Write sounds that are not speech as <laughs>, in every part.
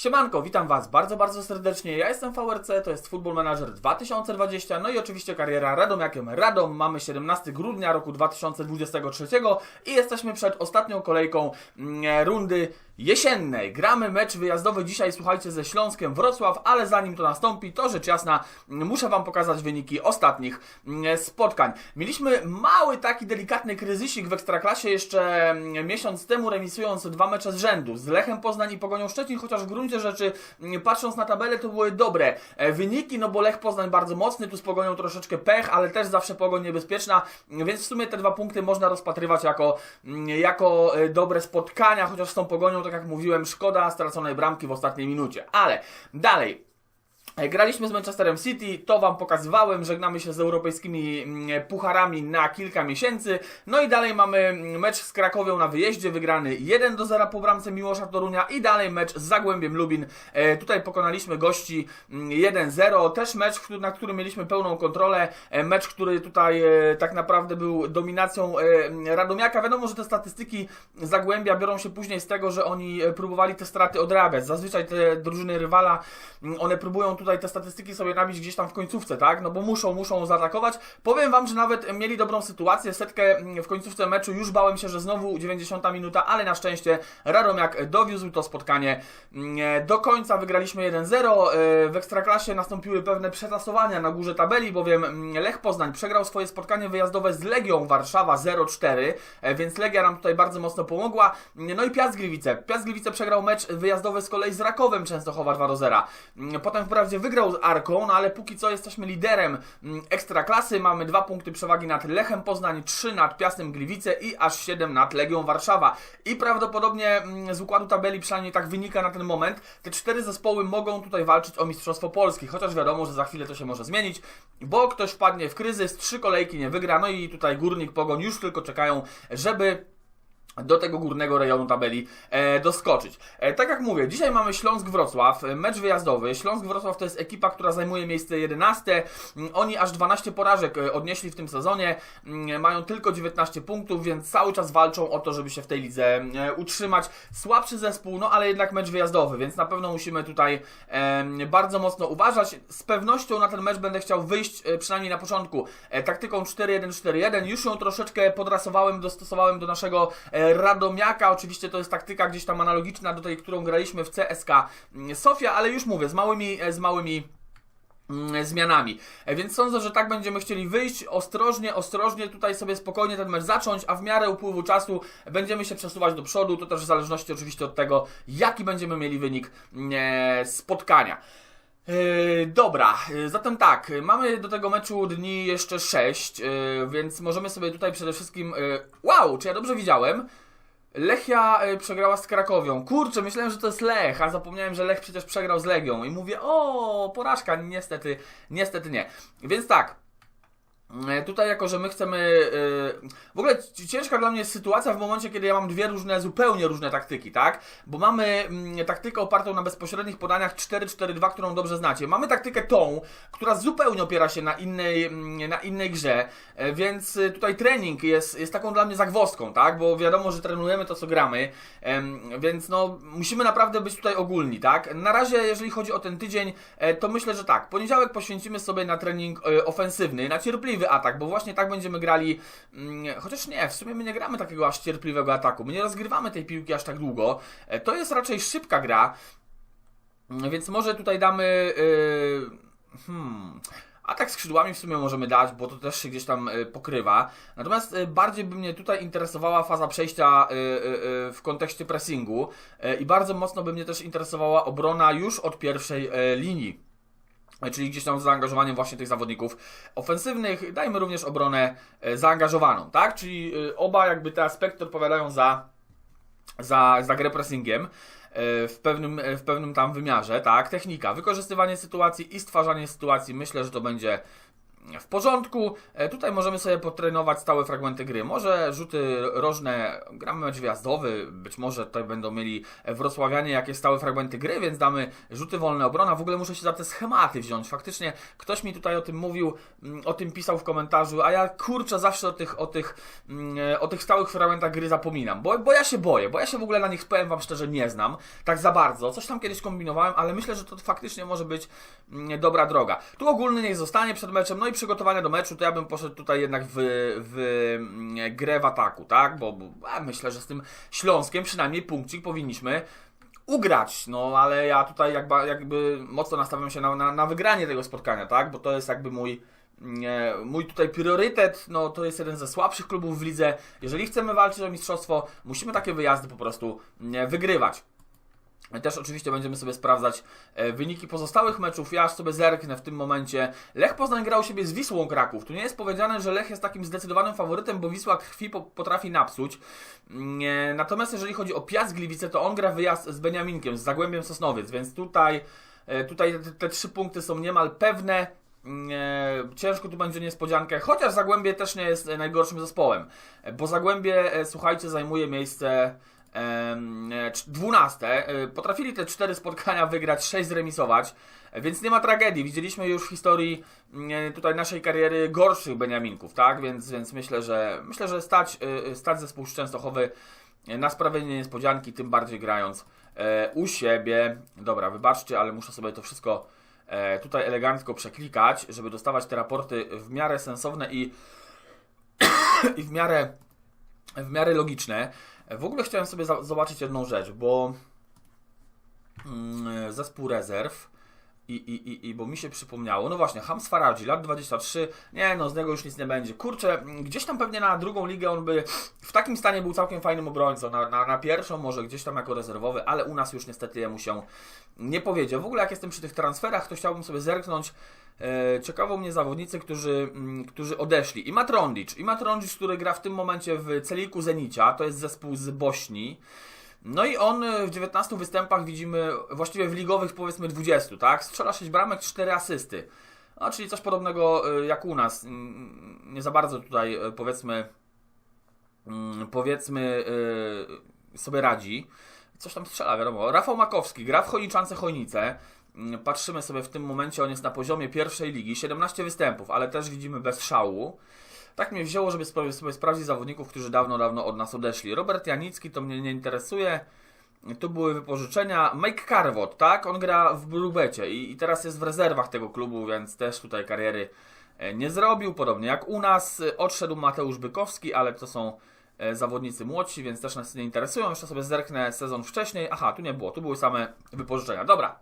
Siemanko, witam Was bardzo, bardzo serdecznie. Ja jestem VRC, to jest Football Manager 2020, no i oczywiście kariera Radomiakiem Radom. Mamy 17 grudnia roku 2023 i jesteśmy przed ostatnią kolejką mm, rundy jesiennej. Gramy mecz wyjazdowy dzisiaj, słuchajcie, ze Śląskiem Wrocław, ale zanim to nastąpi, to rzecz jasna, mm, muszę Wam pokazać wyniki ostatnich mm, spotkań. Mieliśmy mały taki delikatny kryzysik w Ekstraklasie jeszcze mm, miesiąc temu, remisując dwa mecze z rzędu z Lechem Poznań i Pogonią Szczecin, chociaż w gruncie rzeczy, patrząc na tabelę, to były dobre e, wyniki, no bo Lech Poznań bardzo mocny, tu z Pogonią troszeczkę pech, ale też zawsze Pogoń niebezpieczna, więc w sumie te dwa punkty można rozpatrywać jako, jako e, dobre spotkania, chociaż z tą Pogonią, tak jak mówiłem, szkoda straconej bramki w ostatniej minucie. Ale dalej, Graliśmy z Manchesterem City, to Wam pokazywałem, żegnamy się z europejskimi mm, pucharami na kilka miesięcy. No i dalej mamy mm, mecz z Krakowią na wyjeździe, wygrany 1 do 0 po bramce Miłosza Torunia i dalej mecz z Zagłębiem Lubin. E, tutaj pokonaliśmy gości mm, 1-0, też mecz, na którym mieliśmy pełną kontrolę, e, mecz, który tutaj e, tak naprawdę był dominacją e, Radomiaka. Wiadomo, że te statystyki Zagłębia biorą się później z tego, że oni e, próbowali te straty odrabiać. Zazwyczaj te drużyny rywala, mm, one próbują tutaj te statystyki sobie nabić gdzieś tam w końcówce, tak? No bo muszą, muszą zaatakować. Powiem Wam, że nawet mieli dobrą sytuację, setkę mm, w końcówce meczu, już bałem się, że znowu 90 minuta, ale na szczęście Radomiak dowiózł to spotkanie mm, do końca, wygraliśmy 1-0. E, W Ekstraklasie nastąpiły pewne przetasowania na górze tabeli, bowiem mm, Lech Poznań przegrał swoje spotkanie wyjazdowe z Legią Warszawa 0-4, e, więc Legia nam tutaj bardzo mocno pomogła. No i Piast Gliwice. Piast Gliwice przegrał mecz wyjazdowy z kolei z Rakowem Częstochowa 2-0. Mm, Potem wprawdzie wygrał z Arką, no ale póki co jesteśmy liderem mm, Ekstraklasy. Mamy dwa punkty przewagi nad Lechem Poznań, 3 nad Piastem Gliwice i aż 7 nad Legią Warszawa. I prawdopodobnie mm, z układu tabeli, przynajmniej tak wynika na ten moment, te cztery zespoły mogą tutaj walczyć o Mistrzostwo Polski, chociaż wiadomo, że za chwilę to się może zmienić, bo ktoś wpadnie w kryzys, trzy kolejki nie wygra, no i tutaj Górnik, Pogoń już tylko czekają, żeby do tego górnego rejonu tabeli e, doskoczyć. E, tak jak mówię, dzisiaj mamy Śląsk-Wrocław, e, mecz wyjazdowy. Śląsk-Wrocław to jest ekipa, która zajmuje miejsce 11. Mm, Oni aż 12 porażek e, odnieśli w tym sezonie, Mm, mają tylko 19 punktów, więc cały czas walczą o to, żeby się w tej lidze e, utrzymać. Słabszy zespół, no ale jednak mecz wyjazdowy, więc na pewno musimy tutaj e, bardzo mocno uważać. Z pewnością na ten mecz będę chciał wyjść przynajmniej na początku taktyką 4-1-4-1. Już ją troszeczkę podrasowałem, dostosowałem do naszego Radomiaka. Oczywiście to jest taktyka gdzieś tam analogiczna do tej, którą graliśmy w CSK mm, Sofia, ale już mówię, z małymi, e, z małymi mm, zmianami. E, Więc sądzę, że tak będziemy chcieli wyjść ostrożnie, ostrożnie tutaj sobie spokojnie ten mecz zacząć, a w miarę upływu czasu będziemy się przesuwać do przodu, to też w zależności oczywiście od tego, jaki będziemy mieli wynik mm, e, spotkania. Yy, dobra, yy, zatem tak, yy, mamy do tego meczu dni jeszcze 6, yy, więc możemy sobie tutaj przede wszystkim. Wow, czy ja dobrze widziałem? Lechia przegrała z Krakowią. Kurczę, myślałem, że to jest Lech, a zapomniałem, że Lech przecież przegrał z Legią. I mówię, o, porażka, niestety, niestety nie. Więc tak. E, Tutaj jako, że my chcemy. e, W ogóle ci- ciężka dla mnie jest sytuacja w momencie, kiedy ja mam dwie różne, zupełnie różne taktyki, tak? Bo mamy mm, taktykę opartą na bezpośrednich podaniach 4-4-2, którą dobrze znacie. Mamy taktykę tą, która zupełnie opiera się na innej, mm, na innej grze, e, więc tutaj trening jest, jest taką dla mnie zagwozdką, tak? Bo wiadomo, że trenujemy to, co gramy, więc no musimy naprawdę być tutaj ogólni, tak? Na razie, jeżeli chodzi o ten tydzień, to myślę, że tak. Poniedziałek poświęcimy sobie na trening ofensywny, na cierpliwy atak, bo właśnie tak będziemy grali. mm, Chociaż nie, w sumie my nie gramy takiego aż cierpliwego ataku. My nie rozgrywamy tej piłki aż tak długo. E, To jest raczej szybka gra. Mm, Więc może tutaj damy. Yy, hmm. Atak skrzydłami w sumie możemy dać, bo to też się gdzieś tam y, pokrywa. Natomiast y, bardziej by mnie tutaj interesowała faza przejścia y, y, y, w kontekście pressingu y, i bardzo mocno by mnie też interesowała obrona już od pierwszej y, linii. Y, Czyli gdzieś tam z zaangażowaniem właśnie tych zawodników ofensywnych. Dajmy również obronę y, zaangażowaną, tak? Czyli y, oba jakby te aspekty odpowiadają za za, za grę pressingiem e, w pewnym, e, w pewnym tam wymiarze, tak, technika, wykorzystywanie sytuacji i stwarzanie sytuacji, myślę, że to będzie w porządku. E, Tutaj możemy sobie potrenować stałe fragmenty gry. Może rzuty rożne, gramy mecz wjazdowy, być może tutaj będą mieli wrocławianie jakieś stałe fragmenty gry, więc damy rzuty wolne, obrona. W ogóle muszę się za te schematy wziąć. Faktycznie ktoś mi tutaj o tym mówił, mm, o tym pisał w komentarzu, a ja kurczę zawsze o tych, o tych, mm, e, o tych stałych fragmentach gry zapominam, bo, bo ja się boję, bo ja się w ogóle na nich, powiem Wam szczerze, nie znam, tak za bardzo. Coś tam kiedyś kombinowałem, ale myślę, że to faktycznie może być mm, dobra droga. Tu ogólny niech zostanie przed meczem, no i przygotowania do meczu, to ja bym poszedł tutaj jednak w, w mm, grę w ataku, tak? Bo, bo myślę, że z tym Śląskiem przynajmniej punkcik powinniśmy ugrać, no ale ja tutaj jakby, jakby mocno nastawiam się na, na, na wygranie tego spotkania, tak? Bo to jest jakby mój, nie, mój tutaj priorytet, no to jest jeden ze słabszych klubów w lidze. Jeżeli chcemy walczyć o mistrzostwo, musimy takie wyjazdy po prostu nie, wygrywać. Też oczywiście będziemy sobie sprawdzać e, wyniki pozostałych meczów. Ja sobie zerknę w tym momencie. Lech Poznań grał siebie z Wisłą Kraków. Tu nie jest powiedziane, że Lech jest takim zdecydowanym faworytem, bo Wisła krwi po, potrafi napsuć. Mm, e, Natomiast jeżeli chodzi o Piast Gliwice, to on gra wyjazd z Beniaminkiem, z Zagłębiem Sosnowiec, więc tutaj, e, tutaj te, te trzy punkty są niemal pewne. Mm, Ciężko tu będzie niespodziankę, chociaż Zagłębie też nie jest najgorszym zespołem, bo Zagłębie, słuchajcie, zajmuje miejsce 12. E, Potrafili te cztery spotkania wygrać, 6 zremisować, e, więc nie ma tragedii. Widzieliśmy już w historii mm, tutaj naszej kariery gorszych Beniaminków, tak? Więc, więc myślę, że myślę, że stać, e, stać zespół Częstochowy e, na sprawienie niespodzianki, tym bardziej grając e, u siebie. Dobra, wybaczcie, ale muszę sobie to wszystko e, tutaj elegancko przeklikać, żeby dostawać te raporty w miarę sensowne i, <coughs> i w miarę w miarę logiczne. W ogóle chciałem sobie zobaczyć jedną rzecz, bo mm, zespół rezerw i, i, i, i bo mi się przypomniało, no właśnie, Hams Faradzi, lat 23, nie no, z niego już nic nie będzie. Kurczę, gdzieś tam pewnie na drugą ligę on by w takim stanie był całkiem fajnym obrońcą, na, na, na pierwszą może gdzieś tam jako rezerwowy, ale u nas już niestety jemu się nie powiedział. W ogóle jak jestem przy tych transferach, to chciałbym sobie zerknąć, e, ciekawo mnie zawodnicy, którzy, mm, którzy odeszli. I Matrondic, i Matrondic, który gra w tym momencie w Celiku Zenicia, to jest zespół z Bośni. No i on e, w 19 występach widzimy, właściwie w ligowych powiedzmy 20, tak? Strzela 6 bramek, 4 asysty. No, czyli coś podobnego e, jak u nas. Mm, Nie za bardzo tutaj e, powiedzmy mm, powiedzmy sobie radzi. Coś tam strzela, wiadomo. Rafał Makowski gra w Chojniczance Chojnice. Mm, Patrzymy sobie w tym momencie, on jest na poziomie pierwszej ligi, 17 występów, ale też widzimy bez szału. Tak mnie wzięło, żeby sobie, sobie sprawdzić zawodników, którzy dawno, dawno od nas odeszli. Robert Janicki to mnie nie interesuje. Tu były wypożyczenia. Mike Carvot, tak? On gra w Brubecie i, i teraz jest w rezerwach tego klubu, więc też tutaj kariery e, nie zrobił. Podobnie jak u nas. E, Odszedł Mateusz Bykowski, ale to są e, zawodnicy młodsi, więc też nas nie interesują. Jeszcze sobie zerknę sezon wcześniej. Aha, tu nie było, tu były same wypożyczenia. Dobra,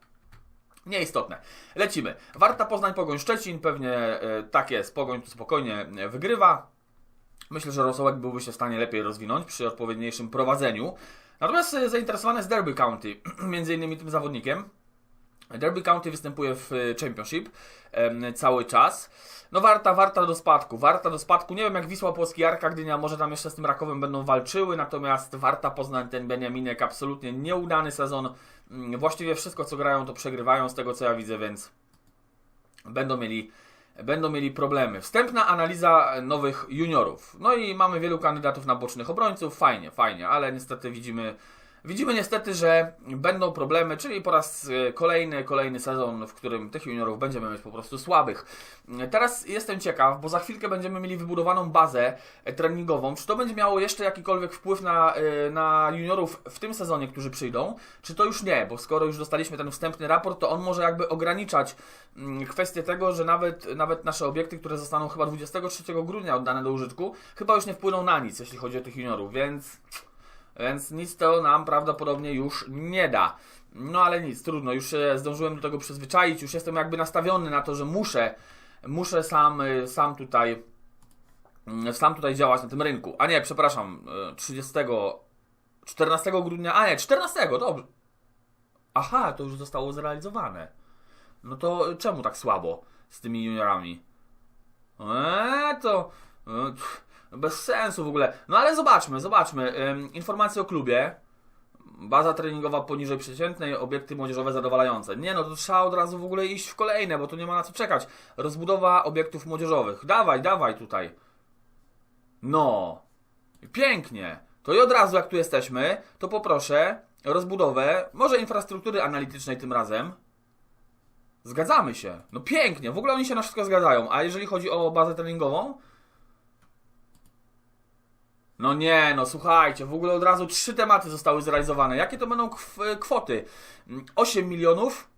Nieistotne. Lecimy. Warta Poznań, Pogoń Szczecin. Pewnie e, tak jest. Pogoń tu spokojnie e, wygrywa. Myślę, że Rosołek byłby się w stanie lepiej rozwinąć przy odpowiedniejszym prowadzeniu. Natomiast e, zainteresowany jest Derby County, <clears throat> między innymi tym zawodnikiem. Derby County występuje w e, Championship cały czas. No warta, warta do spadku, warta do spadku. Nie wiem jak Wisła Płocki, Arka Gdynia, może tam jeszcze z tym Rakowem będą walczyły, natomiast warta Poznań, ten Beniaminek, absolutnie nieudany sezon. Mm, Właściwie wszystko co grają to przegrywają z tego co ja widzę, więc będą mieli, będą mieli problemy. Wstępna analiza nowych juniorów. No i mamy wielu kandydatów na bocznych obrońców, fajnie, fajnie, ale niestety widzimy Widzimy niestety, że będą problemy, czyli po raz e, kolejny, kolejny sezon, w którym tych juniorów będziemy mieć po prostu słabych. Teraz jestem ciekaw, bo za chwilkę będziemy mieli wybudowaną bazę e, treningową. Czy to będzie miało jeszcze jakikolwiek wpływ na, e, na juniorów w tym sezonie, którzy przyjdą? Czy to już nie? Bo skoro już dostaliśmy ten wstępny raport, to on może jakby ograniczać mm, kwestię tego, że nawet, nawet nasze obiekty, które zostaną chyba 23 grudnia oddane do użytku, chyba już nie wpłyną na nic, jeśli chodzi o tych juniorów, więc więc nic to nam prawdopodobnie już nie da. No ale nic, trudno, już się zdążyłem do tego przyzwyczaić, już jestem jakby nastawiony na to, że muszę, muszę sam, y, sam tutaj, mm, sam tutaj działać na tym rynku. A nie, przepraszam, y, 30, 14 grudnia, a nie, 14, dobrze. Aha, to już zostało zrealizowane. No to czemu tak słabo z tymi juniorami? Eee, to... e, pff, Bez sensu w ogóle. No ale zobaczmy, zobaczmy. Informacje o klubie. Baza treningowa poniżej przeciętnej, obiekty młodzieżowe zadowalające. Nie no, to trzeba od razu w ogóle iść w kolejne, bo tu nie ma na co czekać. Rozbudowa obiektów młodzieżowych. Dawaj, dawaj tutaj. No. Pięknie. To i od razu jak tu jesteśmy, to poproszę rozbudowę, może infrastruktury analitycznej tym razem. Zgadzamy się. No pięknie, w ogóle oni się na wszystko zgadzają. A jeżeli chodzi o bazę treningową? No nie, no słuchajcie, w ogóle od razu trzy tematy zostały zrealizowane. Jakie to będą kw- kwoty? 8 milionów,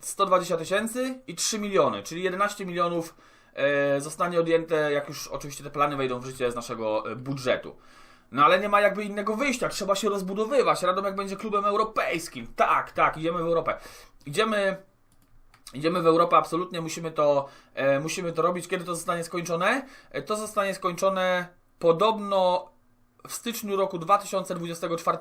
120 tysięcy i 3 miliony, czyli 11 milionów e, zostanie odjęte, jak już oczywiście te plany wejdą w życie z naszego e, budżetu. No ale nie ma jakby innego wyjścia, trzeba się rozbudowywać. Radomiak będzie klubem europejskim. Tak, tak, idziemy w Europę. Idziemy Idziemy w Europę, absolutnie musimy to, e, musimy to robić. Kiedy to zostanie skończone? E, to zostanie skończone podobno w styczniu roku 2024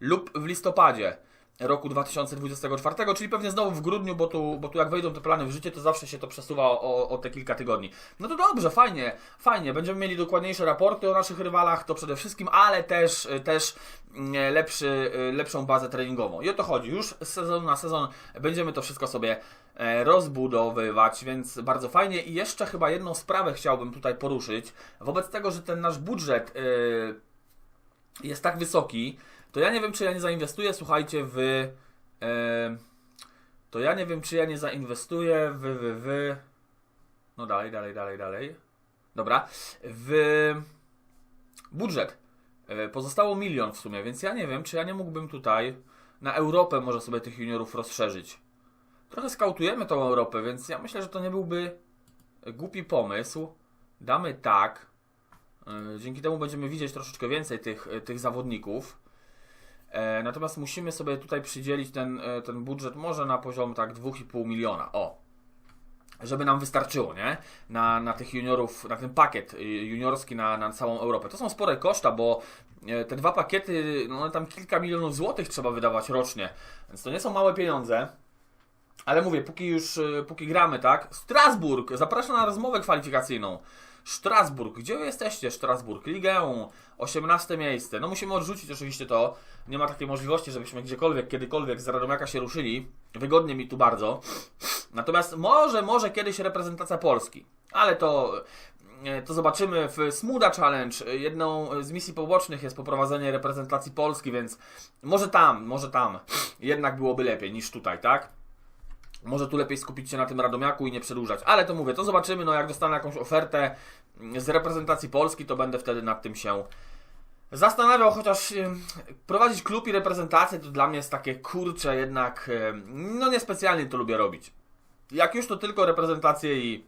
lub w listopadzie roku 2024, czyli pewnie znowu w grudniu, bo tu, bo tu jak wejdą te plany w życie, to zawsze się to przesuwa o, o te kilka tygodni. No to dobrze, fajnie, fajnie. Będziemy mieli dokładniejsze raporty o naszych rywalach, to przede wszystkim, ale też, też mm, lepszy, lepszą bazę treningową. I o to chodzi. Już z sezonu na sezon będziemy to wszystko sobie e, rozbudowywać, więc bardzo fajnie. I jeszcze chyba jedną sprawę chciałbym tutaj poruszyć. Wobec tego, że ten nasz budżet yy, jest tak wysoki, to ja nie wiem, czy ja nie zainwestuję, słuchajcie, w. E, to ja nie wiem, czy ja nie zainwestuję w. w, w no dalej, dalej, dalej, dalej. Dobra. W budżet. E, pozostało milion w sumie, więc ja nie wiem, czy ja nie mógłbym tutaj na Europę może sobie tych juniorów rozszerzyć. Trochę skautujemy tą Europę, więc ja myślę, że to nie byłby głupi pomysł. Damy tak. E, dzięki temu będziemy widzieć troszeczkę więcej tych, tych zawodników. E, natomiast musimy sobie tutaj przydzielić ten, e, ten budżet może na poziom tak 2,5 miliona. O, żeby nam wystarczyło, nie? Na, na tych juniorów, na ten pakiet y, juniorski na, na całą Europę. To są spore koszta, bo e, te dwa pakiety, no tam kilka milionów złotych trzeba wydawać rocznie, więc to nie są małe pieniądze. Ale mówię, póki już, póki gramy, tak? Strasburg, zapraszam na rozmowę kwalifikacyjną. Strasburg, gdzie jesteście? Strasburg, Ligę, 18 miejsce. No musimy odrzucić oczywiście to. Nie ma takiej możliwości, żebyśmy gdziekolwiek, kiedykolwiek z Radomiaka się ruszyli. Wygodnie mi tu bardzo. Natomiast może, może kiedyś reprezentacja Polski. Ale to, e, to zobaczymy w Smuda Challenge. Jedną z misji pobocznych jest poprowadzenie reprezentacji Polski, więc może tam, może tam jednak byłoby lepiej niż tutaj, tak? Może tu lepiej skupić się na tym Radomiaku i nie przedłużać. Ale to mówię, to zobaczymy. No jak dostanę jakąś ofertę z reprezentacji Polski, to będę wtedy nad tym się zastanawiał, chociaż prowadzić klub i reprezentację to dla mnie jest takie kurcze jednak, no niespecjalnie to lubię robić. Jak już to tylko reprezentacje i,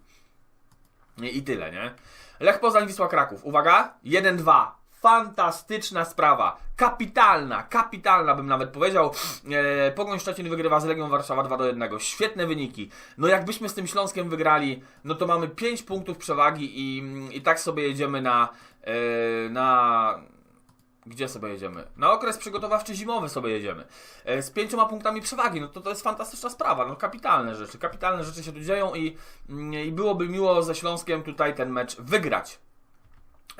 i, i tyle, nie? Lech Poznań, Wisła Kraków. Uwaga, 1-2. Fantastyczna sprawa. Kapitalna, kapitalna bym nawet powiedział. E, Pogoń Szczecin wygrywa z Legią Warszawa 2 do 1. Świetne wyniki. No jakbyśmy z tym Śląskiem wygrali, no to mamy 5 punktów przewagi i, i tak sobie jedziemy na, e, na gdzie sobie jedziemy? Na okres przygotowawczy zimowy sobie jedziemy. E, z pięcioma punktami przewagi, no to to jest fantastyczna sprawa, no kapitalne rzeczy, kapitalne rzeczy się tu dzieją i, i byłoby miło ze Śląskiem tutaj ten mecz wygrać.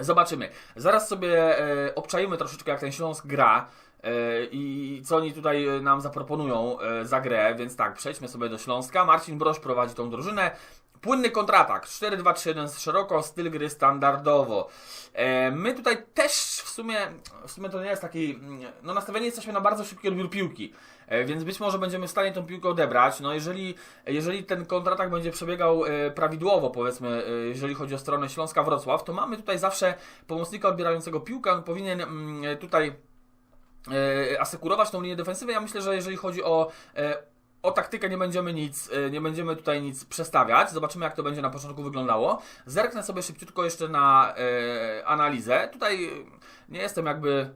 Zobaczymy. Zaraz sobie e, obczajmy troszeczkę, jak ten Śląsk gra e, i co oni tutaj nam zaproponują e, za grę, więc tak, przejdźmy sobie do Śląska. Marcin Brosz prowadzi tą drużynę. Płynny kontratak, 4-2-3-1 z szeroko, styl gry standardowo. E, my tutaj też w sumie, w sumie to nie jest taki, no nastawieni jesteśmy na bardzo szybki odbiór piłki, więc być może będziemy w stanie tą piłkę odebrać. No jeżeli, jeżeli ten kontratak będzie przebiegał e, prawidłowo, powiedzmy, e, jeżeli chodzi o stronę Śląska-Wrocław, to mamy tutaj zawsze pomocnika odbierającego piłkę, on powinien mm, tutaj e, asekurować tą linię defensywę. Ja myślę, że jeżeli chodzi o e, o taktykę nie będziemy nic, nie będziemy tutaj nic przestawiać. Zobaczymy, jak to będzie na początku wyglądało. Zerknę sobie szybciutko jeszcze na e, analizę. Tutaj nie jestem jakby.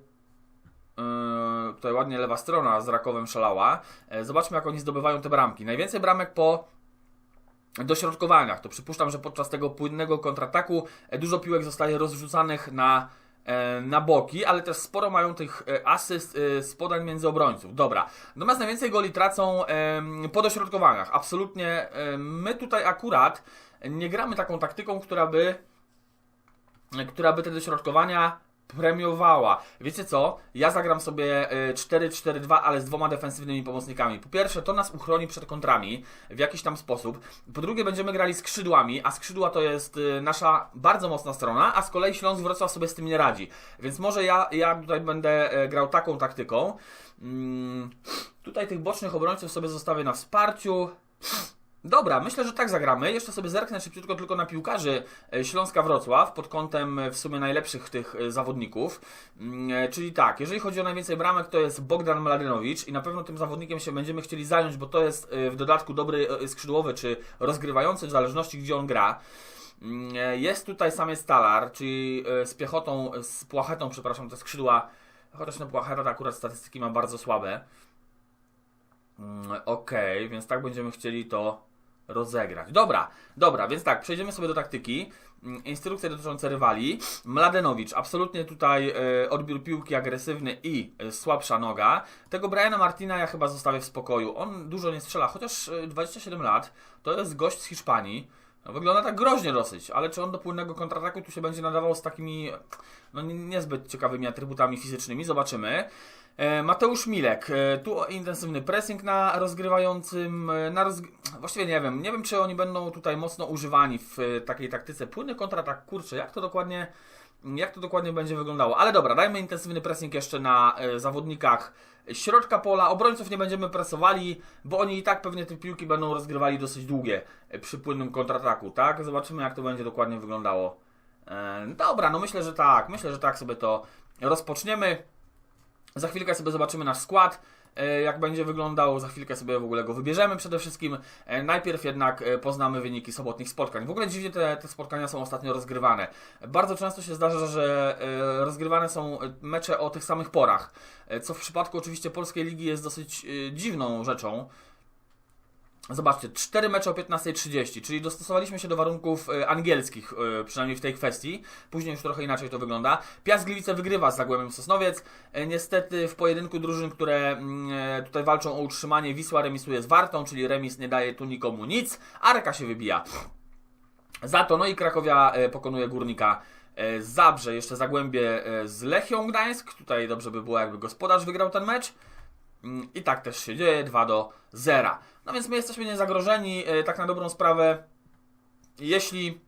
E, tutaj ładnie lewa strona z Rakowem szalała. E, zobaczmy, jak oni zdobywają te bramki. Najwięcej bramek po dośrodkowaniach. To przypuszczam, że podczas tego płynnego kontrataku dużo piłek zostaje rozrzucanych na na boki, ale też sporo mają tych asyst z podań między obrońców. Dobra. Natomiast najwięcej goli tracą po dośrodkowaniach. Absolutnie my tutaj akurat nie gramy taką taktyką, która by która by te dośrodkowania premiowała. Wiecie co? Ja zagram sobie y, 4-4-2, ale z dwoma defensywnymi pomocnikami. Po pierwsze, to nas uchroni przed kontrami w jakiś tam sposób. Po drugie, będziemy grali skrzydłami, a skrzydła to jest y, nasza bardzo mocna strona, a z kolei Śląsk Wrocław sobie z tym nie radzi. Więc może ja, ja tutaj będę y, grał taką taktyką. Mm, tutaj tych bocznych obrońców sobie zostawię na wsparciu. Dobra, myślę, że tak zagramy. Jeszcze sobie zerknę szybciutko tylko na piłkarzy e, Śląska Wrocław pod kątem e, w sumie najlepszych tych e, zawodników. Mm, Czyli tak, jeżeli chodzi o najwięcej bramek, to jest Bogdan Mladynowicz i na pewno tym zawodnikiem się będziemy chcieli zająć, bo to jest w dodatku dobry skrzydłowy czy rozgrywający, w zależności gdzie on gra. Mm, Jest tutaj sam Stalar, czyli z piechotą, z płachetą, przepraszam, te skrzydła, chociaż na płacheta akurat statystyki ma bardzo słabe. Mm, Okej, więc tak będziemy chcieli to rozegrać. Dobra, dobra, więc tak, przejdziemy sobie do taktyki. Mm, Instrukcje dotyczące rywali. Mladenowicz, absolutnie tutaj e, odbiór piłki agresywny i e, słabsza noga. Tego Briana Martina ja chyba zostawię w spokoju. On dużo nie strzela, chociaż e, 27 lat, to jest gość z Hiszpanii. No, wygląda tak groźnie dosyć, ale czy on do płynnego kontrataku tu się będzie nadawał z takimi no, nie- niezbyt ciekawymi atrybutami fizycznymi? Zobaczymy. E, Mateusz Milek, e, tu intensywny pressing na rozgrywającym, e, na rozg... właściwie nie wiem, nie wiem czy oni będą tutaj mocno używani w takiej taktyce. Płynny kontratak, kurczę, jak to dokładnie, jak to dokładnie będzie wyglądało. Ale dobra, dajmy intensywny pressing jeszcze na zawodnikach środka pola. Obrońców nie będziemy presowali, bo oni i tak pewnie te piłki będą rozgrywali dosyć długie przy płynnym kontrataku, tak? Zobaczymy jak to będzie dokładnie wyglądało. Dobra, no myślę, że tak, myślę, że tak sobie to rozpoczniemy. Za chwilkę sobie zobaczymy nasz skład, e, jak będzie wyglądał. Za chwilkę sobie w ogóle go wybierzemy przede wszystkim. E, Najpierw jednak e, poznamy wyniki sobotnich spotkań. W ogóle dziwnie te, te spotkania są ostatnio rozgrywane. Bardzo często się zdarza, że rozgrywane są mecze o tych samych porach, co w przypadku oczywiście polskiej ligi jest dosyć dziwną rzeczą. Zobaczcie, 4 mecze o 15.30, czyli dostosowaliśmy się do warunków e, angielskich, e, przynajmniej w tej kwestii. Później już trochę inaczej to wygląda. Piast Gliwice wygrywa z Zagłębiem Sosnowiec. E, Niestety w pojedynku drużyn, które mm, tutaj walczą o utrzymanie, Wisła remisuje z Wartą, czyli remis nie daje tu nikomu nic. Arka się wybija. Za to, no i Krakowia pokonuje Górnika Zabrze, jeszcze Zagłębie z Lechią Gdańsk. Tutaj dobrze by było, jakby gospodarz wygrał ten mecz. Mm, I tak też się dzieje, 2 do 0. No więc my jesteśmy niezagrożeni, e, tak na dobrą sprawę. Jeśli,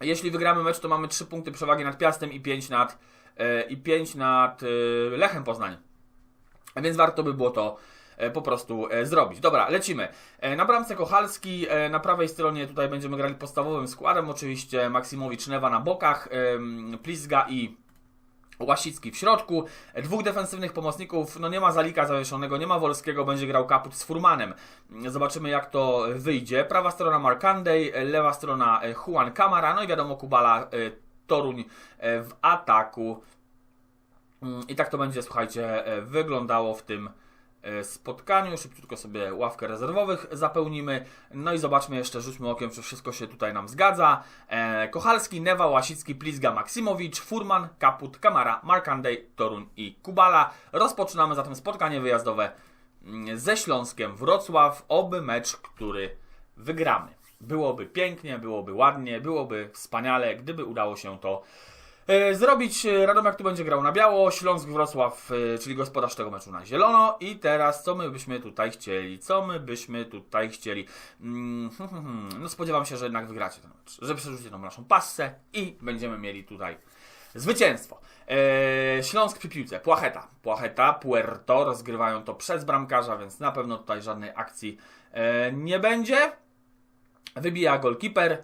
jeśli wygramy mecz, to mamy 3 punkty przewagi nad Piastem i 5 nad, e, i 5 nad e, Lechem Poznań. Więc warto by było to po prostu zrobić. Dobra, lecimy. Na bramce Kochalski, na prawej stronie tutaj będziemy grali podstawowym składem, oczywiście Maksimowicz, Newa na bokach, em, Plizga i Łasicki w środku, dwóch defensywnych pomocników, no nie ma Zalika zawieszonego, nie ma Wolskiego, będzie grał Kaput z Furmanem. Zobaczymy jak to wyjdzie. Prawa strona Markandej, lewa strona e, Juan Camara, no i wiadomo Kubala, e, Toruń e, w ataku. Mm, I tak to będzie, słuchajcie, wyglądało w tym spotkaniu. Szybciutko sobie ławkę rezerwowych zapełnimy. No i zobaczmy jeszcze, rzućmy okiem, czy wszystko się tutaj nam zgadza. E, Kochalski, Newa, Łasicki, Plizga, Maksimowicz, Furman, Kaput, Kamara, Markandej, Toruń i Kubala. Rozpoczynamy zatem spotkanie wyjazdowe mm, ze Śląskiem Wrocław. Oby mecz, który wygramy. Byłoby pięknie, byłoby ładnie, byłoby wspaniale, gdyby udało się to E, Zrobić e, Radomiak tu będzie grał na biało, Śląsk Wrocław, e, czyli gospodarz tego meczu na zielono. I teraz co my byśmy tutaj chcieli? Co my byśmy tutaj chcieli? Mm, hmm, hmm, hmm. No spodziewam się, że jednak wygracie ten mecz, że przerzucicie tą naszą passę i będziemy mieli tutaj zwycięstwo. E, Śląsk przy piłce, Płacheta. Płacheta, Puerto rozgrywają to przez bramkarza, więc na pewno tutaj żadnej akcji e, nie będzie. Wybija golkiper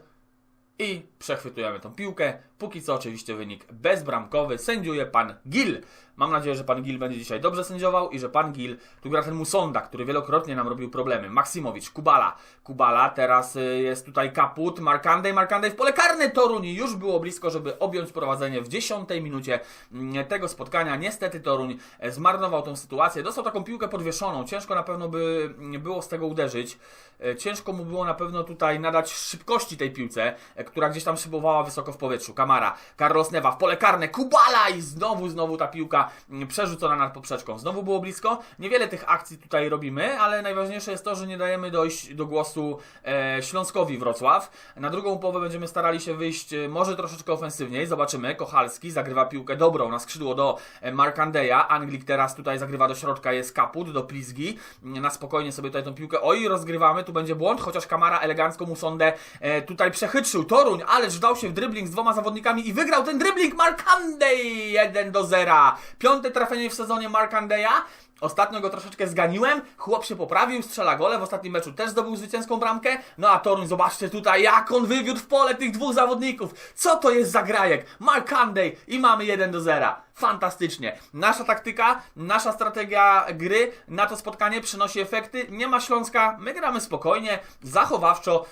i przechwytujemy tą piłkę. Póki co oczywiście wynik bezbramkowy. Sędziuje pan Gil. Mam nadzieję, że pan Gil będzie dzisiaj dobrze sędziował i że pan Gil, tu gra ten Musonda, który wielokrotnie nam robił problemy. Maksimowicz, Kubala. Kubala, teraz y, jest tutaj Kaput, Markandej, Markandej w pole karne Toruń. Już było blisko, żeby objąć prowadzenie w 10 minucie mm, tego spotkania. Niestety Toruń e, zmarnował tą sytuację. Dostał taką piłkę podwieszoną. Ciężko na pewno by mm, było z tego uderzyć. E, Ciężko mu było na pewno tutaj nadać szybkości tej piłce. Która gdzieś tam szybowała wysoko w powietrzu. Kamara, Carlos Neva w pole karne, Kubala i znowu, znowu ta piłka mm, przerzucona nad poprzeczką. Znowu było blisko. Niewiele tych akcji tutaj robimy, ale najważniejsze jest to, że nie dajemy dojść do głosu e, Śląskowi Wrocław. Na drugą połowę będziemy starali się wyjść e, może troszeczkę ofensywniej. Zobaczymy. Kochalski zagrywa piłkę dobrą na skrzydło do e, Markandeya. Anglik teraz tutaj zagrywa do środka, jest kaput do Plizgi. Na spokojnie sobie tutaj tą piłkę. Oj, rozgrywamy, tu będzie błąd, chociaż Kamara elegancko mu sondę e, tutaj przechytrzył. Toruń, ależ wdał się w dribbling z dwoma zawodnikami i wygrał ten dribbling Markandey 1 do 0. Piąte trafienie w sezonie Markandeya. Ostatnio go troszeczkę zganiłem, chłop się poprawił, strzela gole, w ostatnim meczu też zdobył zwycięską bramkę. No a Toruń, zobaczcie tutaj, jak on wywiódł w pole tych dwóch zawodników. Co to jest za grajek? Mark Handey i mamy 1 do 0. Fantastycznie. Nasza taktyka, nasza strategia gry na to spotkanie przynosi efekty. Nie ma Śląska, my gramy spokojnie, zachowawczo.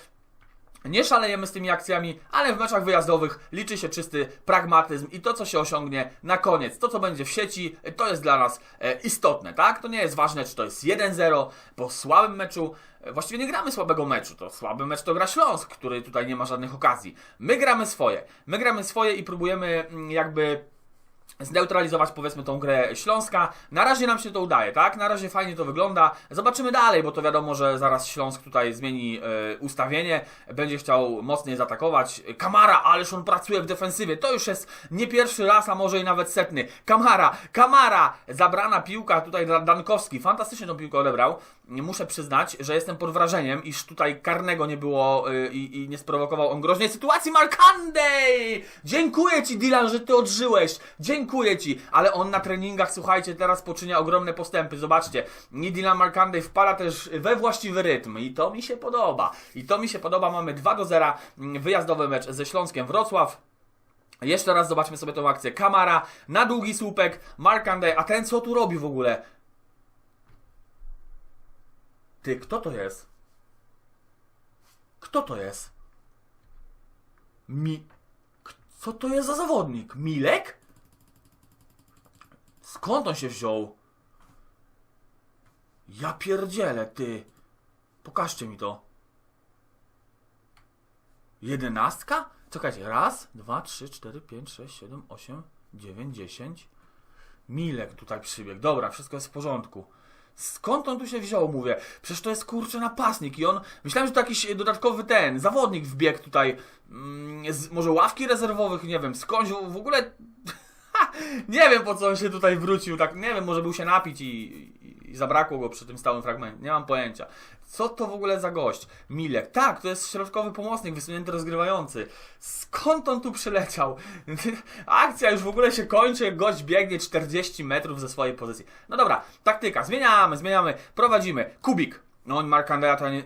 Nie szalejemy z tymi akcjami, ale w meczach wyjazdowych liczy się czysty pragmatyzm i to, co się osiągnie na koniec. To, co będzie w sieci, to jest dla nas e, istotne, tak? To nie jest ważne, czy to jest 1-0 po słabym meczu. E, Właściwie nie gramy słabego meczu. To słaby mecz to gra Śląsk, który tutaj nie ma żadnych okazji. My gramy swoje. My gramy swoje i próbujemy mm, jakby zneutralizować powiedzmy tą grę Śląska. Na razie nam się to udaje, tak? Na razie fajnie to wygląda. Zobaczymy dalej, bo to wiadomo, że zaraz Śląsk tutaj zmieni e, ustawienie, będzie chciał mocniej zaatakować. Kamara, ależ on pracuje w defensywie. To już jest nie pierwszy raz, a może i nawet setny. Kamara, Kamara, zabrana piłka tutaj dla Dankowski. Fantastycznie tą piłkę odebrał. Muszę przyznać, że jestem pod wrażeniem, iż tutaj karnego nie było e, i, nie sprowokował on groźnej sytuacji. Markandej! Dziękuję Ci, Dylan, że Ty odżyłeś. Ci, ale on na treningach, słuchajcie, teraz poczynia ogromne postępy. Zobaczcie, Dylan Markandej wpada też we właściwy rytm i to mi się podoba. I to mi się podoba. Mamy 2 do 0 wyjazdowy mecz ze Śląskiem Wrocław. Jeszcze raz zobaczmy sobie tą akcję. Kamara na długi słupek, Markandej, a ten co tu robi w ogóle? Ty, kto to jest? Kto to jest? Mi... Co to jest za zawodnik? Milek? Skąd on się wziął? Ja pierdzielę, ty. Pokażcie mi to. Jedenastka? Czekajcie, raz, dwa, trzy, cztery, pięć, sześć, siedem, osiem, dziewięć, dziesięć. Milek tutaj przybiegł. Dobra, wszystko jest w porządku. Skąd on tu się wziął, mówię? Przecież to jest kurczę napastnik i on... Myślałem, że to jakiś dodatkowy ten, zawodnik wbiegł tutaj. Mm, z, może ławki rezerwowych, nie wiem, skądś w ogóle... nie wiem po co on się tutaj wrócił, tak nie wiem, może był się napić i, i, zabrakło go przy tym stałym fragmencie, nie mam pojęcia. Co to w ogóle za gość? Milek. Tak, to jest środkowy pomocnik, wysunięty rozgrywający. Skąd on tu przyleciał? <laughs> Akcja już w ogóle się kończy, gość biegnie 40 metrów ze swojej pozycji. No dobra, taktyka. Zmieniamy, zmieniamy, prowadzimy. Kubik. No, Markandeja to nie...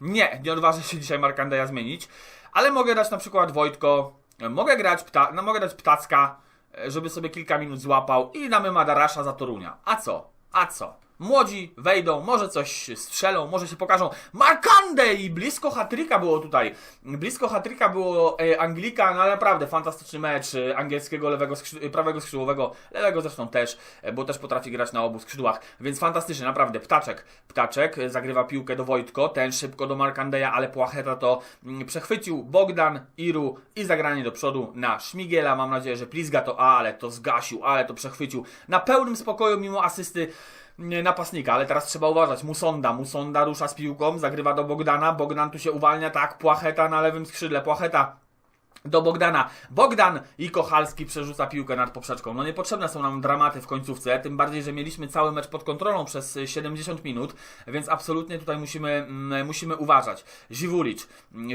Nie, nie odważę się dzisiaj Markandeja zmienić, ale mogę dać na przykład Wojtko, mogę grać pta... no, mogę dać Ptacka, żeby sobie kilka minut złapał i damy Madarasza za Torunia. A co? A co? Młodzi wejdą, może coś strzelą, może się pokażą. Markandej! Blisko hatryka było tutaj. Blisko hatryka było e, Anglika, no ale naprawdę fantastyczny mecz e, angielskiego lewego skrzyd- prawego skrzydłowego, lewego zresztą też, e, bo też potrafi grać na obu skrzydłach, więc fantastycznie, naprawdę. Ptaczek, Ptaczek e, zagrywa piłkę do Wojtko, ten szybko do Markandeja, ale Płacheta to mm, przechwycił Bogdan, Iru i zagranie do przodu na Szmigiela. Mam nadzieję, że Plizga to, ale to zgasił, ale to przechwycił na pełnym spokoju mimo asysty napastnika, ale teraz trzeba uważać. Musonda, Musonda rusza z piłką, zagrywa do Bogdana, Bogdan tu się uwalnia, tak, Płacheta na lewym skrzydle, Płacheta do Bogdana. Bogdan i Kochalski przerzuca piłkę nad poprzeczką. No niepotrzebne są nam dramaty w końcówce, tym bardziej, że mieliśmy cały mecz pod kontrolą przez 70 minut, więc absolutnie tutaj musimy, mm, musimy uważać. Ziwulicz.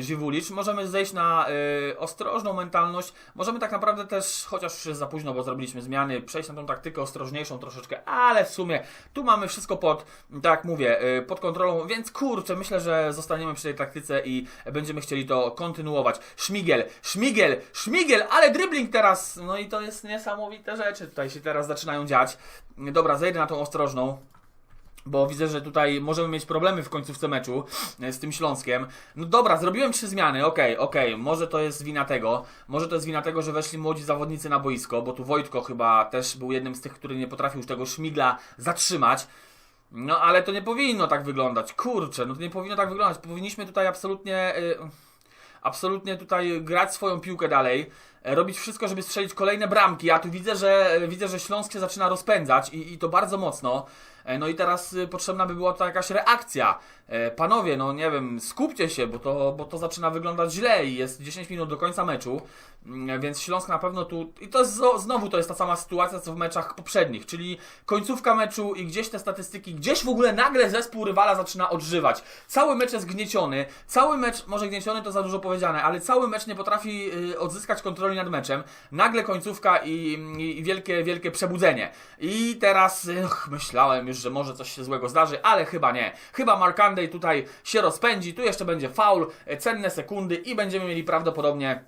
Ziwulicz. Możemy zejść na y, ostrożną mentalność. Możemy tak naprawdę też, chociaż już za późno, bo zrobiliśmy zmiany, przejść na tą taktykę ostrożniejszą troszeczkę, ale w sumie tu mamy wszystko pod, tak jak mówię, y, pod kontrolą, więc kurczę, myślę, że zostaniemy przy tej taktyce i będziemy chcieli to kontynuować. Szmigiel. Szmigiel, Szmigiel, ale dribbling teraz, no i to jest niesamowite rzeczy tutaj się teraz zaczynają dziać. Dobra, zejdę na tą ostrożną. Bo widzę, że tutaj możemy mieć problemy w końcówce meczu e, z tym Śląskiem. No dobra, zrobiłem trzy zmiany, okej, okej, może to jest wina tego, może to jest wina tego, że weszli młodzi zawodnicy na boisko, bo tu Wojtko chyba też był jednym z tych, który nie potrafił już tego Szmigla zatrzymać. No ale to nie powinno tak wyglądać, kurczę, no to nie powinno tak wyglądać, powinniśmy tutaj absolutnie... Yy absolutnie tutaj grać swoją piłkę dalej, e, robić wszystko, żeby strzelić kolejne bramki. Ja tu widzę, że widzę, że Śląsk się zaczyna rozpędzać i, i to bardzo mocno. E, No i teraz potrzebna by była tutaj jakaś reakcja. E, Panowie, no nie wiem, skupcie się, bo to, bo to zaczyna wyglądać źle i jest 10 minut do końca meczu, Mm, więc Śląsk na pewno tu... I to jest, znowu to jest ta sama sytuacja, co w meczach poprzednich, czyli końcówka meczu i gdzieś te statystyki, gdzieś w ogóle nagle zespół rywala zaczyna odżywać. Cały mecz jest gnieciony, cały mecz, może gnieciony to za dużo powiedziane, ale cały mecz nie potrafi y, odzyskać kontroli nad meczem. Nagle końcówka i, i, wielkie, wielkie przebudzenie. I teraz myślałem już, że może coś się złego zdarzy, ale chyba nie. Chyba Markandej tutaj się rozpędzi, tu jeszcze będzie faul, e, cenne sekundy i będziemy mieli prawdopodobnie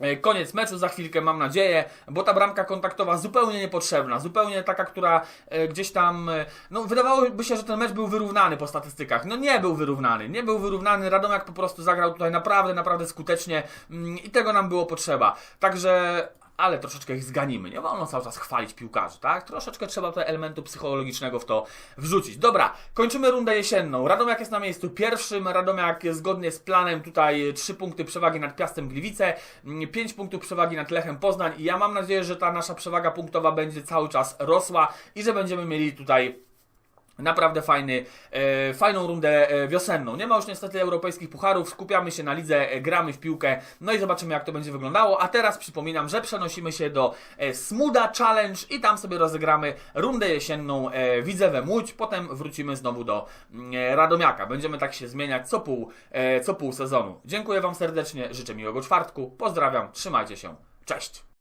E, Koniec meczu za chwilkę, mam nadzieję, bo ta bramka kontaktowa zupełnie niepotrzebna, zupełnie taka, która e, gdzieś tam, no wydawałoby się, że ten mecz był wyrównany po statystykach. No nie był wyrównany, nie był wyrównany, Radomiak po prostu zagrał tutaj naprawdę, naprawdę skutecznie mm, i tego nam było potrzeba. Także ale troszeczkę ich zganimy. Nie wolno cały czas chwalić piłkarzy, tak? Troszeczkę trzeba tutaj elementu psychologicznego w to wrzucić. Dobra, kończymy rundę jesienną. Radomiak jest na miejscu pierwszym. Radomiak zgodnie z planem tutaj 3 punkty przewagi nad Piastem Gliwice, 5 punktów przewagi nad Lechem Poznań i ja mam nadzieję, że ta nasza przewaga punktowa będzie cały czas rosła i że będziemy mieli tutaj Naprawdę fajny, e, fajną rundę e, wiosenną. Nie ma już niestety europejskich pucharów, skupiamy się na lidze, e, gramy w piłkę, no i zobaczymy jak to będzie wyglądało. A teraz przypominam, że przenosimy się do e, Smuda Challenge i tam sobie rozegramy rundę jesienną e, Widzewem Łódź, potem wrócimy znowu do mm, e, Radomiaka. Będziemy tak się zmieniać co pół, e, co pół sezonu. Dziękuję Wam serdecznie, życzę miłego czwartku, pozdrawiam, trzymajcie się, cześć!